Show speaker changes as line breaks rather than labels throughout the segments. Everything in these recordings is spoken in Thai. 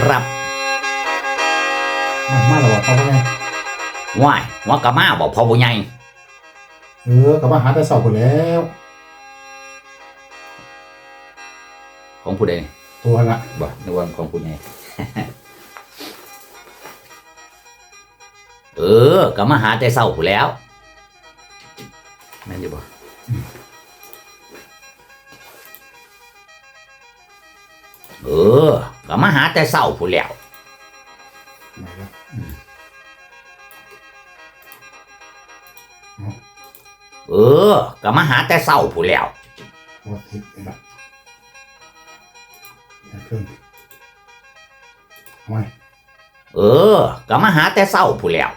ครับ
มามาแล้วบอกเขาว่าไง
ว้ายว่ากะมาบอกพ่อผู้ใหญ่
เออก็มาหาแต่เสาคนแล้ว
ของผู้ใด
ตัวละ
บ่ในวันของผู้ใหญ่เออกะมาหาแต่เศร้าผู้นแหล้วแม่นอยู่บ่ เออกะมาหาแต่เศร้าผู้นแหล้ว
ไหนละ
เออกะมาหาแต่เศร้าผู้นแหล้ว
พอทิพย์เลยละอย่าเครื่องทำไม
เออกะมาหาแต่เศร้าผู้นแหล้ว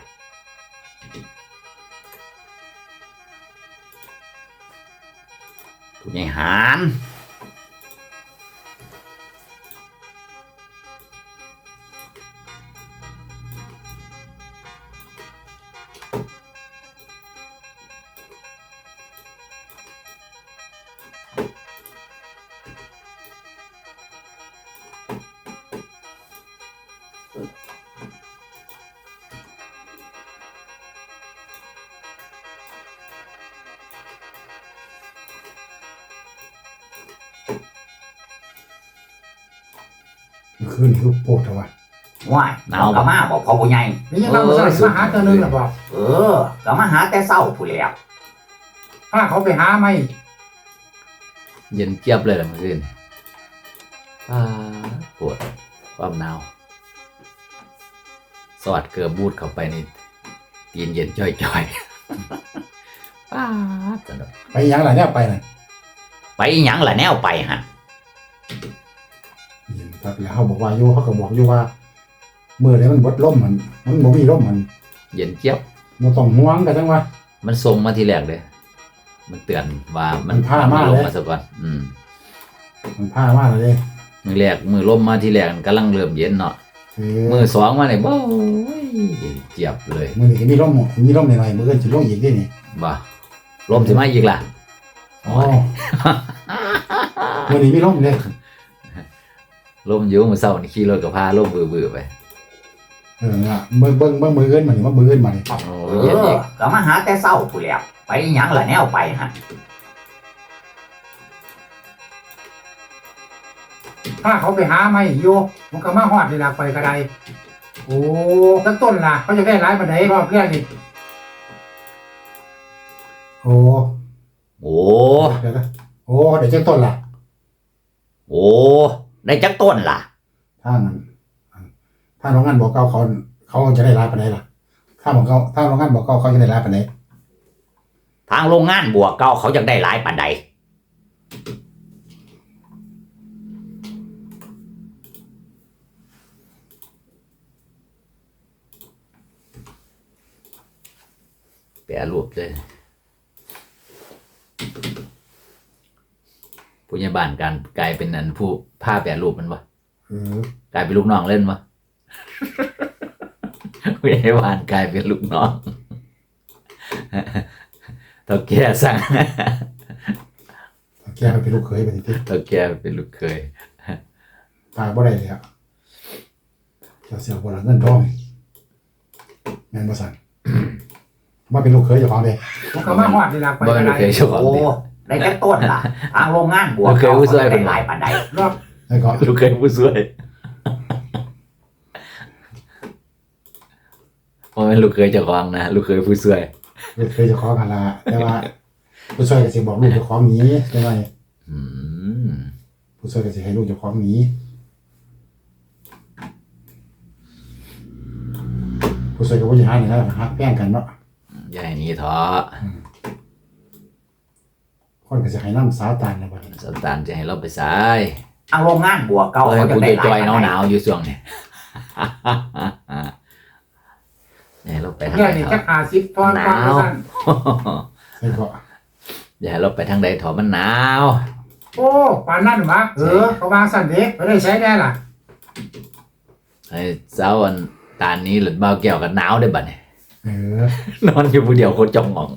ผู้ใหญ่หาน
ขึ้นลูกโปดเอาว
ว้ายหนาวกะมาบอกพ่อผู้ใหญ่
นี่ยังเราใส่มาหาตัวนึงหรอบอก
เออกะมาหาแต่เศร้าผู้นแหล้ว
ถ้าเขาไปหาไม่
เย็นเจี๊ยบเลยล่ะเมื่อคืนอ่าปวดความหนาวสอดเกือบบูดเข้าไปนี่ตีนเย็นจ่อยๆป้าสนุก
ไปยังไรเนี่ยไปน่ะ
ไปยังหละแนวไปฮะ
เห็นครับแล้วเขาบอกว่าอยู่เขาก็บอกอยู่ว่าเมื่อไรมันบดล่มมันมันบ่มีล่มมัน
เย็นเจี๊ยบ
มันต้องห่วงกันจังวะ
มันส่งมาทีแรกเลยมันเตือนว่ามัน
มันพามา
ล
เลย
งมาซะก่อนอืม
มันผ้ามากเลย
มือแรกมือล่มมาทีแรกกำลังเริ่มเย็นเนาะ
เออ
มือสองมาเนี่ยโอ้ยเจี๊ยบเลย
มือนี้ก็มีล่มมีล่มหน่อยๆมืออื่นจะล่มอีกด้วยนี่
บ่ลมสิมาอีกล่ะ
อ๋อมือนี้มีล่มเลย
ลมอยู่มือเศร้านี่ขี่รถกับพาลมเบื่อๆไป
เออน่ะเบิ่งเบิ่งเบิ่งมืออื่นมานี่ว่ามืออื่นมานี่
โอ้
เอย
เย็นอี
อกกะมาหาแต่เศร้าผู้นแหล้วไปหยังละแนวไปฮะ
ถ้าเขาไปหาไม่อยู่มันก็มาฮอดเวลาไปก็ได้โอ้ตั้งต้นล่ะเขาจะได้ร้ายบันไดรอบแรกนี่
โอ้
โอ้
เดี๋ยวนะโอ้เดี๋ยวเจ้าต้นล่ะ
โอ้ ได้จักต้นล่ะ
ถ้างั้นถ้าโรงงานบอกเก้าเขาเขาจะได้รับปานใดล่ะ ถ้าบอกเขาถ้าโรงงานบอกเก้าเขาจะได้รับปานใด
ทางโรงงานบวกเก่าเขาจะได้หลายปานใด
แปรรูปเลย ผู้ใหญ่บ้านการกลายเป็นอันผู้ผ้าแปรรูปมันวะ
เออก
ลายเป็นลูกน้องเล่นวะ ผู้ใหญ่บ้านกลายเป็นลูกน้องเท่าแก่สั่ง
แกไปเป็นลูกเขยไปทีที่
เท่าแก่เป็นลูกเคย
ตายบ่ได้เลยอะเจ้าเสียวบ่ละเงินทองแม่นบ่สั่นมาเป็นลูกเขยเจ้าของเด้
มันก็มาฮอดเวลาไป
บ่
ก็
เป็นลูก
ได้
เคยเจ้าของ
โอ้
เด็ก
ได้จักต้นล่ะทางโรงงานบวก
มันเคย
เก่า
ผู้
เขา
ช่วย
จะ
กั
ได้
น
หลายปานใด
รอบ
แล้วก็
ลูกเคยผู้ช่วยเพราะเป็นลูกเคยเจ้าของนะลูกเคยผู้ช่วย
ลูกเขยเจ้าของกันละแต่ว่า ผู้ช่วยก็สิบอกลูกเจ้าของหนีได้ไหม
อืม
ผู้ช่วยก็สิให้ลูกเจ้าของหนีผู้ช่วยก็บ่สิหาหนี่นะฮักแป้งกันเนาะ
อย่าให้หนี้ท้อ
คนก็สิให้น้ำสาวตาลนะบัดนี้
สตานจะให้เราไปสาย
ทางโรงงานบวกเก่า
เออ
เขาจะ
กู
ได้
จะ
หลาย
จอย
ปาน
ห
ใด
นาวๆอยู่ช่วงนี้อย่าให้เราไปทาง
แร
ใด
กนี่
เถ
จั
อะ
กหาสิบตอน
หนาว
ก่อนว่าซั่น
ใส่ก็
อย่าให้เราไปทางใดเถอะมันหนาว
โอ้ปานนั้นวะเออเขาวางสั่นเด็กไม่ได้ใช้ได้ล่ะ
ไอ้เจ้าอันตานนี้หรือเบาแก้วกับหนาวได้บัดเนี่ย
เออน
อนอยู่ผู้เดียวโคตรจองหมอง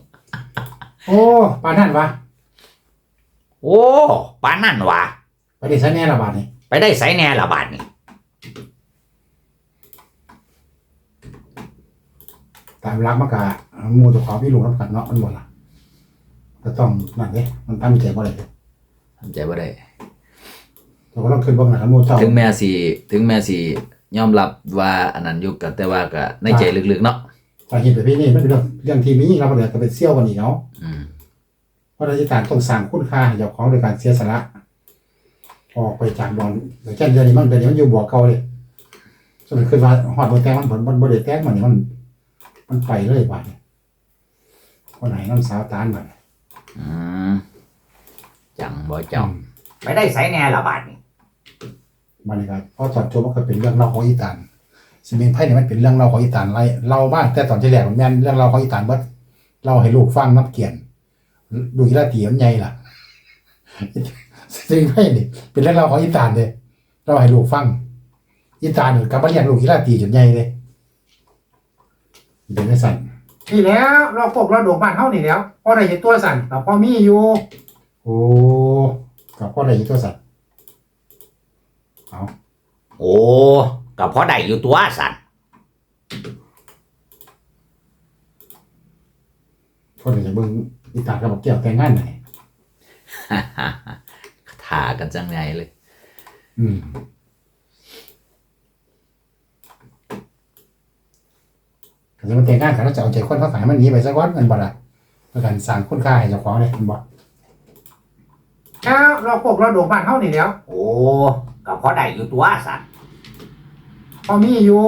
โอ้ปานนั้นวะ
โอ้ป้านั่นวะ
ไปได้ใช้แน่ละบาทนี่
ไปได้ใส่แน่ละบาทนี่
ตามรักมากะมูตัวขอพี่หลวงรับกันเนาะมันหมดละจะต้องนั่นเด้มันตั้งใจบ่ได้
ทำใจบ่ได้
เราก็ต้องขึ้นบ้างนะครับมูเจ้า
ถึงแม่สิถึงแม่สิยอมรับว่าอันนั้นอยู่กับแต่ว่าก็ในใจลึกๆเนาะ
แต่เห็นแบบนี้ไม่เป็นเรื่องเรื่งที่มีเราก็เลยก็เป็นเซี่ยวกันอีกเนาะ
อื
พราะราชการต้องสร้างคุณค่าให้เจ้าของโดยการเสียสละ ออกไปจากบอลอย่างเช่นเดือนนี้มันเดือนนี้มันอยู่บ่อเก่าเลยสมัยขึ้นมาฮอดบ่แต่งมันผลมันบ่ได้แต่งมันนี่มัน มันไปเลยบาดนี้คนไหนน้ำสาวตาลบัดนี้
อืมจังบ่เจ้า
ไปได้ไสแน่ละบาดนี่
บัดนี้ก็พอตอนจบมันก็เป็นเรื่องเล่าของอีตานสิเมนไพ่นี่มันเป็นเรื่องเล่าของอีตานไรเล่าบ้างแต่ตอนที่แรกมันแม่นเรื่องเล่าของอีตานเบิดเล่าให้ลูกฟังนับเกียน ดูกีฬาตีมันใหญ่ล่ะสิเมนไพ่นี่เป็นเรื่องเล่าของอีตานเลยเล่าให้ลูกฟังอีตานนี่กลับมาเลี้ยงลูกกีฬาตีจนใหญ่เลยเป็นไม่สั่น
นี่แล้วเราพวกเราโดดบ้านเฮานี่แล้วพอได้เห็นตัวสั่นก็พอมีอยู่
โอ้กับพ่อใดอยู่ตัวสัตว์เอา
โอ้ก็พอได้อยู่ตัวสัน
พ่อใดจะเบิ่ง อีตากับบอกแก้วแต่งงานไหน
ถ่ากันจังไงเลย
อืมก็จะมาแต่งงานกันแล้วจะเอาใจคนเขาขายมันหนีไปสักวันมันบ่ละเพื่อการสร้างคุณค่าให้เจ้าของเลยมันบ่
แล้วเราพวกเราโดดบ้านเฮานี่แล้ว
โอ้ก็พอได้อยู่ตัวสัน
พอมีอยู่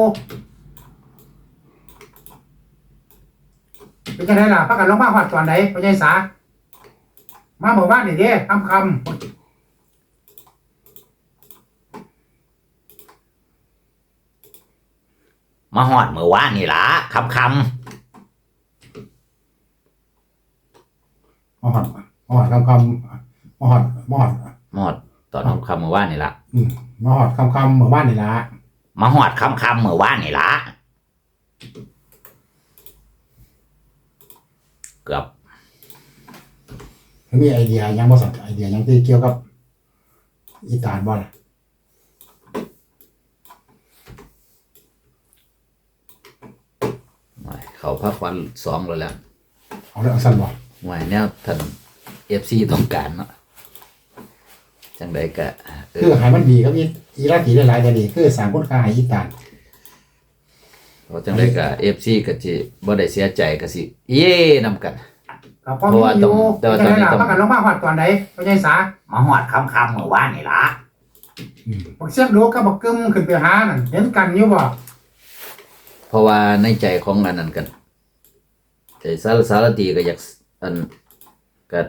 เป็นจังไดล่ะพากันลงมาฮอดตอนใดพ่อใหญ่สา มาเมื่อวานนี่เด้คำคำ
มาฮอดเมื่อวานนี่ล่ะคำค
มอหอดมอหอดคำคำมอหอดมอหอด
หมดตอนคำเมื่อวานนี่ละ
อืมมอหอดคำคำเมื่อบ้านนี่ละำ
มาฮอดคำคำเมื่อวานนี่ล่ะ เกือบ
มีไอเดียยังบ่สักไอเดียยังที่เกี่ยวกับอีตานบ่ล่ะ
โอ้ยเขาพักวันสองแล้วแหล้ว
เอาเรื่องสั้นบ่
หวยแนวท่านเอฟซีต้องการเนาะจังใดก็เอ
คือ
อ
ให้มันดีกับอีอีราตีหลายๆแต่ดี คือสร้างคุณค่าให้อีตาน
เพราะจังใดก็เอฟซีก็สิบ่ได้เสียใจก็สิเย่นํกัน
ก็พอมีอยู่
เพราะว่า
เป็น
ต้อง
จังไดล่ะ
แต่ว่าตอนนี้ต้อง
พากันลงมาฮอดตอนใดพ่อใหญ่สา
มาฮอดคำคำเมื่อวานนี่ล่ะ
อืม
บักเสียกดูกับบักกึมขึ้นไปหานั่นเห็นกันอยู่บ่
เพราะว่าในใจของอันนั้นกันใจสารสารตีก็อยากอันก็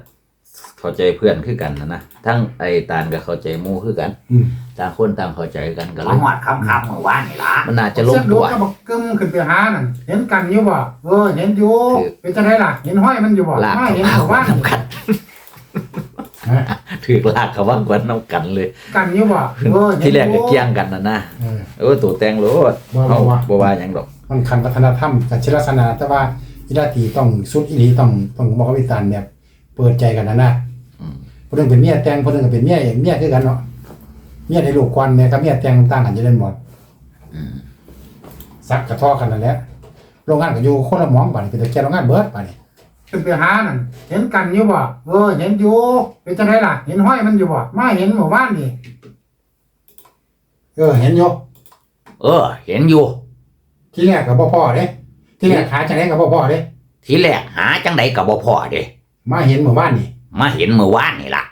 เข้าใจเพื่อนคือกันนะนะทั้งไอ้ตาลก็เข้าใจหมู่คือกัน
อืม
ต่างคนต่างเข้าใจกันก็เล
มายฮอดคำคำเมื่อวานนี่ล่ะ
มันน่าจะล
เสี
ง
ยกดู
ตัว
กับบักกึมขึ้นไปหานั่นเห็นกันอยู่บ่เออเห็นอยู่
คือ
เป็นจังไดล่ะ เห็นห้อยมันอยู่บ่
ลาก
ห้อย
เขา
เห็น
ว่า
บ่ว่า
น้ำกัน
ฮะ
ถือลากเขาว่ากวนน้ำกันเลย
กันอยู่บ่เออเห็น
ที่แรก
อ
ก็
ยู่
เกี่ยงกันนะนะ
เออ
เออตัวแตงโลด
บ่
เขา
บ่ว่า
บ่ว่าหยังดอก
มันคันวัฒนธรรมกับชิลสนาแต่ว่าอีราตีต้องสุดอีหลีต้องต้องบอกว่าอีตานแบบ เปิดใจกันนะนะ
อืม
คนหนึงเป็นเมียแต่งคนหนึงก็เป็นเมียเองเมียคือกันเนาะเมียในลูกควันแม่กับเมียแต่งต่างกันจะเล่นหมด
อืม
ซักกระท้อกันนั่นแหละโรงงานก็อยู่คนละหมองบัดนี้เป็นแต่แก่โรงงานเบิดบัดนี้
ขึ้นไปหานั่นเห็นกันอยู่บ่เออเห็นอยู่เป็นจังไดล่ะ เห็นห้อยมันอยู่บ่มาเห็นเมื่อวานนี่
เออ เห็นอยู่
เออ เห็นอยู่
ที่แรกก็บ่พอเด้ที่แรกหาจังได๋ก็บ่พอเด้
ทีแรกหาจังใดก็บ่พอเด้
มาเห็นเมื่อวานนี่
มาเห็นเมื่อวานนี่ล่ะ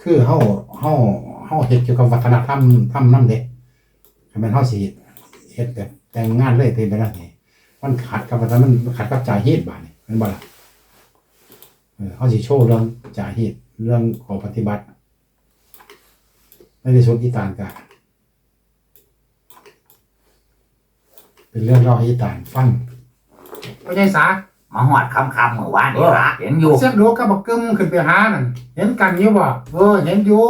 คือเฮาเฮาเฮาเฮ็ดเกี่ยวกับวัฒนธรรมทำนำเด้คันแม่นเฮาสิเฮ็ดแบบแต่งงานเลยเป็นไปได้นี่มันขัดกับวัฒนมันขัดกับจาฮีตบาดนี่แม่นบ่ล่ะเออเฮาสิโชว์เรื่องจาฮีตเรื่องของปฏิบัติในที่สุดอีตานก็ เป็นเรื่องเล่าให้อีตานฟัง
พ่อใหญ่สา
มาฮอดคำคำเมื่อวานนี่ล่ะเห็นอยู่
เสียกดูกับบักกึมขึ้นไปหานั่นเห็นกันอยู่บ่เออเห็นอยู่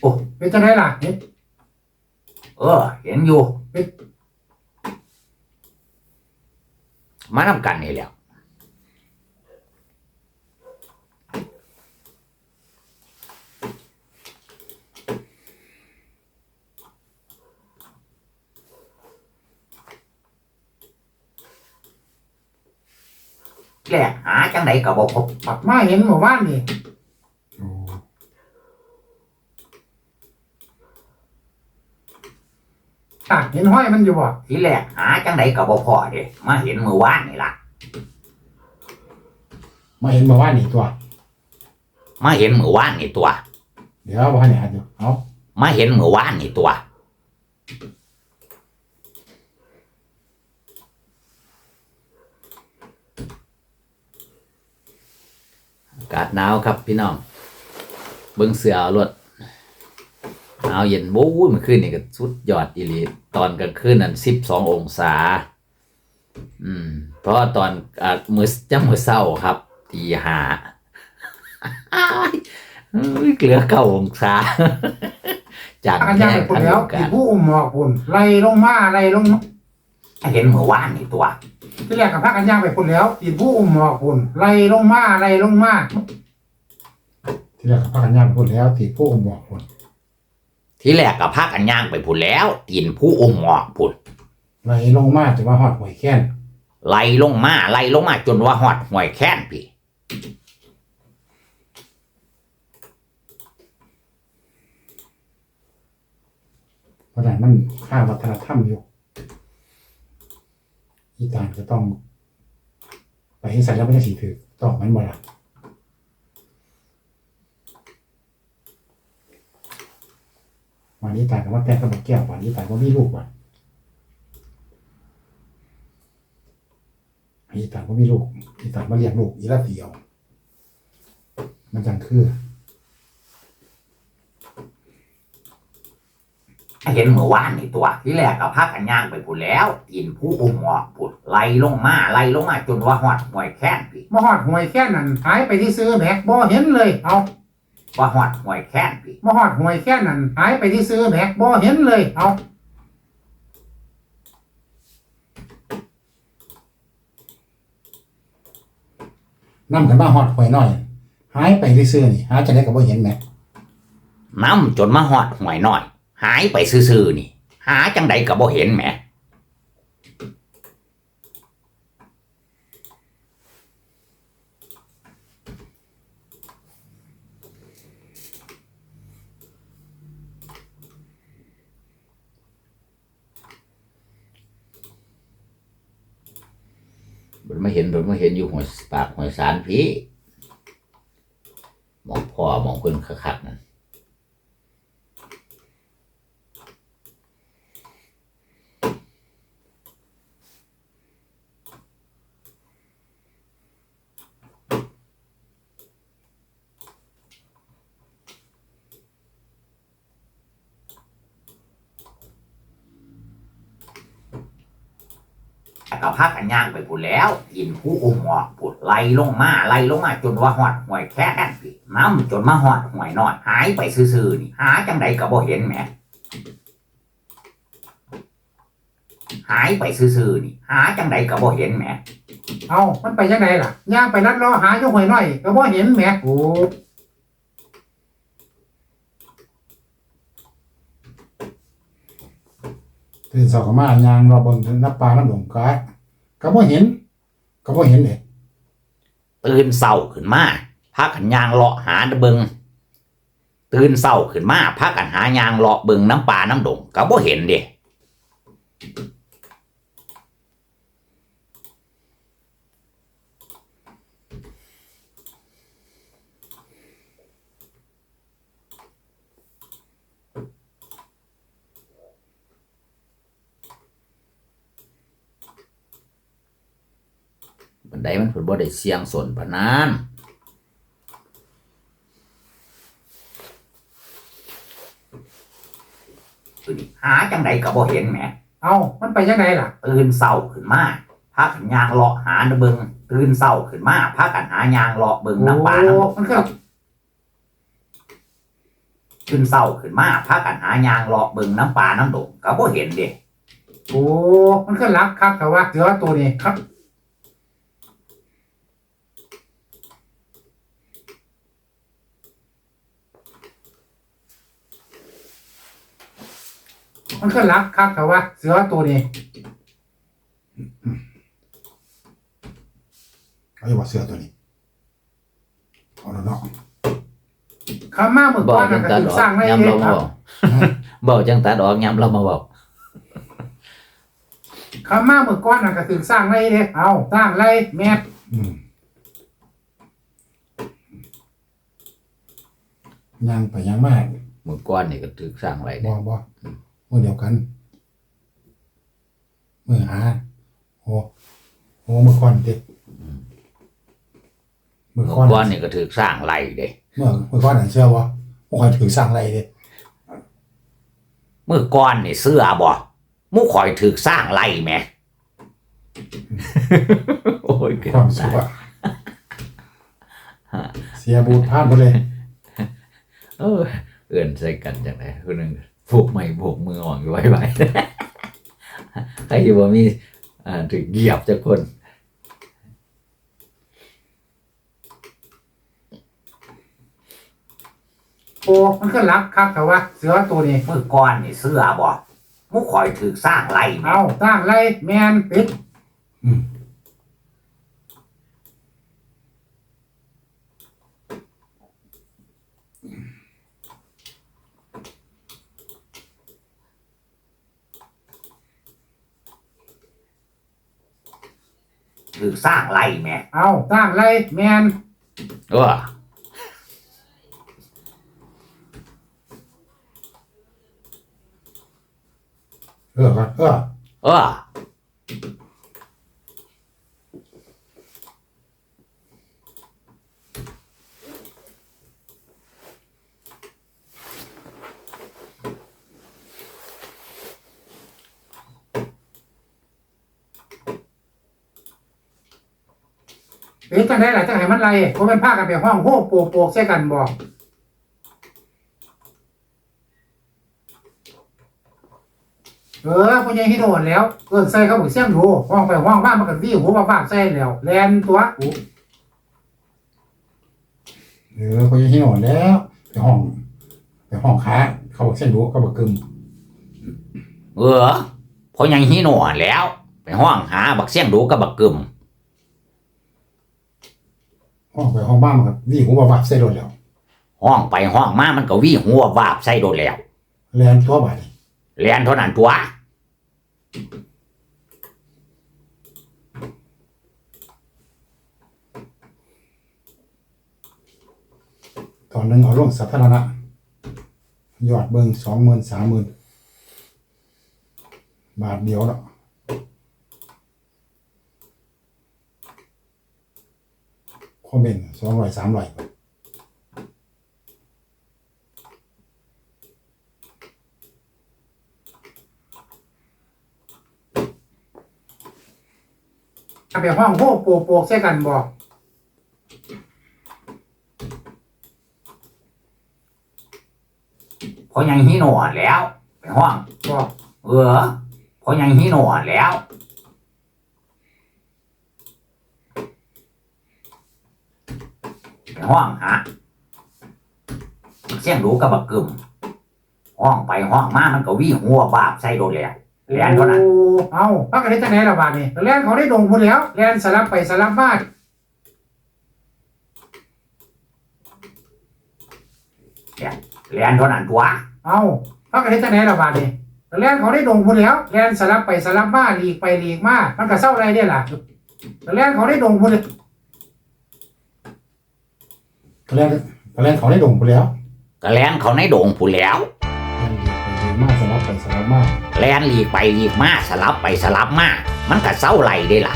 โอ้
เป็นจังไดล่ะเห็น
เออ เห็นอยู่มานำกันนี่แหล้ว แรกหาจังไดก็บ่พบ
ปัดมาเห็นเมื่อวานนี่
โอ้
ตากเห็นห้อยมันอยู่บ่
ทีแรกหาจังไดก็บ่พอเด้มาเห็นเมื่อวานนี่ล่ะ
มาเห็นมาว่านี่ตัว
มาเห็นเมื่อวานนี่ตัว
เดี๋ยวว่าเนี่ยเดี๋ยวเอา
มาเห็นเมื่อวานนี่ตัว
กาศหนาวครับพี่น้อง เบิ้งเสือเอารถหนาวเย็นโอ้ยเมื่อคืนนี่ก็สุดยอดอีหลีตอนกลางคืนนั้นสิบสององศา อืม เพราะว่าตอนอ่ามือจะมือเศร้าครับตีหาอ้ายเอ้ยเหลือเก้าองศาจาก
พากันย่าง
แท้
ไปพุ่น
ทัน
แล้ว
กั
ที่
น
ผู้อุ้มหมอกพุ่นไล่ลงมาไล่ลงมา
มาเห็นเมื่อวานนี่ตัว
ที่แรกกับพากันย่างไปพุ่นแล้วที่ผู้อุ้มหมอกพุ่นไล่ลงมาไล่ลงมา
ที่แรกเขาพากันย่างพูดแล้วตีผู้อมบอกคน
ทีแรกก็พากันย่างไปพุ่นแล้วตีนผู้อุ้มหมอกพุ่น
ไหลลงมาจะว่าหอดหวยแค้น
ไล่ลงมาไล่ลงมาจนว่าฮอดห้วยแค้นพี่
เพราะฉะนั้นมันค่าวัฒนธรรมอยู่ อีตานจะต้อง ไปให้ใส่แล้วไม่ได้สีถือตอบมันบ่ละวันนี้ตายกับว่าแต่กับแก้ววันนี้ตายว่ามีลูกว่ะอีตายว่ามีลูกอีตายมาเลี้ยงลูกอีละเดียว มันจังคือ
มา เห็นเมื่อวานนี่ตัว ทีแรกก็พากันย่างไปพุ่นแล้วตีนผู้อุ้มหมอกพุ่นไล่ลงมาไล่ลงมาจนว่าฮอดห้วยแค้นพี่
มาหอดหวยแค่นั้นหายไปที่ซื้อแหมบ่เห็นเลย เอา
ว่าฮอดห้วยแค้นพี่
มาหอดหวยแค่นั้นหายไปที่ซื้อแหมบ่เห็นเลย เอา
นั่กันมาหอดหวยหน่อย หายไปซื่อๆนี่หาจะได้กับว่าเห็นไหม
น้ำจนมาฮอดห้วยน้อย หายไปซื่อๆนี่ หาจังไดก็บ่เห็นแหม
มันไม่เห็นมันไม่เห็นอยู่หัวปากหัวสารพี่มองพ่อมองคนคักๆนั่น
ก็พากันย่างไปพุ่นแล้ว กินผู้อุ้มหมอกพุ่นไล่ลงมาไล่ลงมาจนว่าฮอดห้วยแค้นพี่น้ำจนมาฮอดห้วยน้อยหายไปซื่อๆนี่หาจังไดก็บ่เห็นแหมหายไปซื่อๆนี่หาจังไดก็บ่เห็นแหม
เอามันไปยังไงล่ะย่างไปนัดล้อหาอยู่หวยน้อย ก็บ่เห็นแหมโอ้
ตื่นเสาก็มายางรอเบนน้ำปลาน้ำหลงกะก็บ่เห็น ก็บ่เห็นเลย
ตื่นเศร้าขึ้นมาพักันยางเลาะหาเบิงตื่นเศร้าขึ้นมาพักันหายางเลาะเบิงน้ำปลาน้ำดงก็บ่เห็นเด้
บันไดมันผลบ่ได้เสียงสนปานนั้น
คือนี่หาจังไดก็บ่เห็นแหม
เอามันไปยังไงล่ะ
ตื่นเศร้าขึ้นมาพากันยางเลาะหาเบิงตื่นเศร้าขึ้นมาพากันหายางเลาะเบิงน้ำปลาน้ำดง
มันก็
ตื่นเศร้าขึ้นมาพากันหายางเลาะเบิงน้ำปลาน้ำดงก็บ่เห็นเด้
โอ้ มันก็รักครับแต่ว่าเสือตัวนี้ครับ มันก็รักครับแต่ว่า เสือตัวนี้
เอาอยู่ว่าเสื้อตัวนี้เอาแล้วเนาะ
คำมาเมื่อ
บ่
ก่อน
จั
น่ะ
ง
ก็
ตัด
ถึ
องอก
สร้างได้
ย้ำ
เอ
เรา
งค
มา
รับ
บอกบ่จังตัดออกย้ำเรามาบอก
คำมาเมื่อก่อนน่ะก็ถึงสร้างได้เด้เอาสร้างไรแม่
อืมย่างไปย่างมา
มือก้อนนี่ก็ถึกสร้างไว้
บ่
ได้
บ่ มือเดียวกันมือหาโอ้โอ้มือก่อนติมือ
มือ
ก่อน
ก้อนนี่ก็ถึกสร้างไรเด้
เมื่อมือก่อนไหนเชื่อบ่บ่ค่อยถือสั่งอะไรเด้
มือก้อนนี่เสื้อบ่มุข่อยถึกสร้างไรแหม่
โอ้ยเกิน
ความสุ
ตา
ข
ย
อะเสียบูทพลาดไปเลย
เออเอื่นใส่กันจังไดคนหนึง ผูกไม่ผูกมืออ่อนอยู่ไว้ไว้ใครที่บ่มีอ่าถึกเหยียบจักคน
โอ้มันก็รักคักแต่ว่าเสือตัวนี้
มือก้อนนี่เสื้อบ่มุข่อยถึกสร้างไรแหม่
เอาสร้างไรแมนปิด
สร้างไรแหม่
เอาสร้างไรแมน
เออ
เออครับเออ
เออ
จังได้หละจังให้มันไรเพราะมันพากันไปห้องโฮโปกโปกใส่กันบอกเออพ่อใหญ่ฮิโดนแล้วเออใส่เขาบอกเสียงดูห้องไปห้องบ้านมันก็วิ่งหัวบ้าใส่แล้วแลนตัว
เออเขาจะหิ้วแล้วไปห้องไปห้องค้าเขาบอกเส้นรู้เขาบอกกึม
เออพรายังฮีโน่แล้ว ไปห้องหาบักเสียงดูกับบักกึม
ห้องไปห้องบ้านมันก็วิ่งหัวบาบเส้นรถแล้ว
ห้องไปห้องมามันก็วิ่งหัววาบใส่โดดแล้ว
แลนตัวบาดนี่
เรียนเท่านั้นตัว
ตอนหนึงเอาลงสาธารณะยอดเบิ่งสองหมื่นสามหมื่นบาทเดียวเนาะ คอมเมนต์สองร้อยสามร้อย
ไปห้องโฮโปกโปกใส่กันบอก
เพราะยังฮีโน่แล้วไปห้อง
บอก
เออเพราะยังฮีโน่แล้ว ไป ห้องหาเสียงดูกับบักกึมห้องไปห้องมามันก็วิ่งหัววาบใส่โดดแล้วเรียนเท่านั้น
โอ้เอาพักกันได้จังไหนละบาทนี่แลนเขาได้ดงพูดแล้วแลนสลับไปสลับมา
เรียนเท่านั้นตัว
เอาพักกันได้จังไหนละบาทนี่แลนเขาได้ดงพูดแล้วแลนสลับไปสลับมาหลีกไปหลีกมามันก็เศร้าอะไรได้ล่ะแลนเขาได้ดงพูด เลย
ก็แลนก็แลนเขาได้ดงไปแล้ว
ก็แลนเขาในโด่งผู้นแหล้ว
แลนดีไปดีมากสลับไปสลับมาก
แลนหลีกไปหลีกมาสลับไปสลับมา มันก็เศร้าไหลได้ล่ะ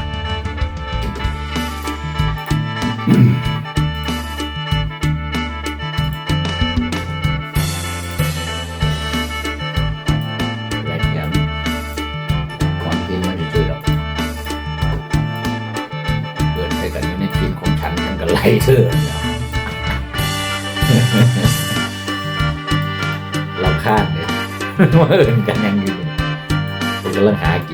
แรงแกมความจริงมันจะช่วยหรอกเกิดใส่กันอยู่ในทีมของฉันฉันก็ไล่เธอ แล้วเราคาดเลยว่าเอินกันยังอยู่ผมกำลังหากิน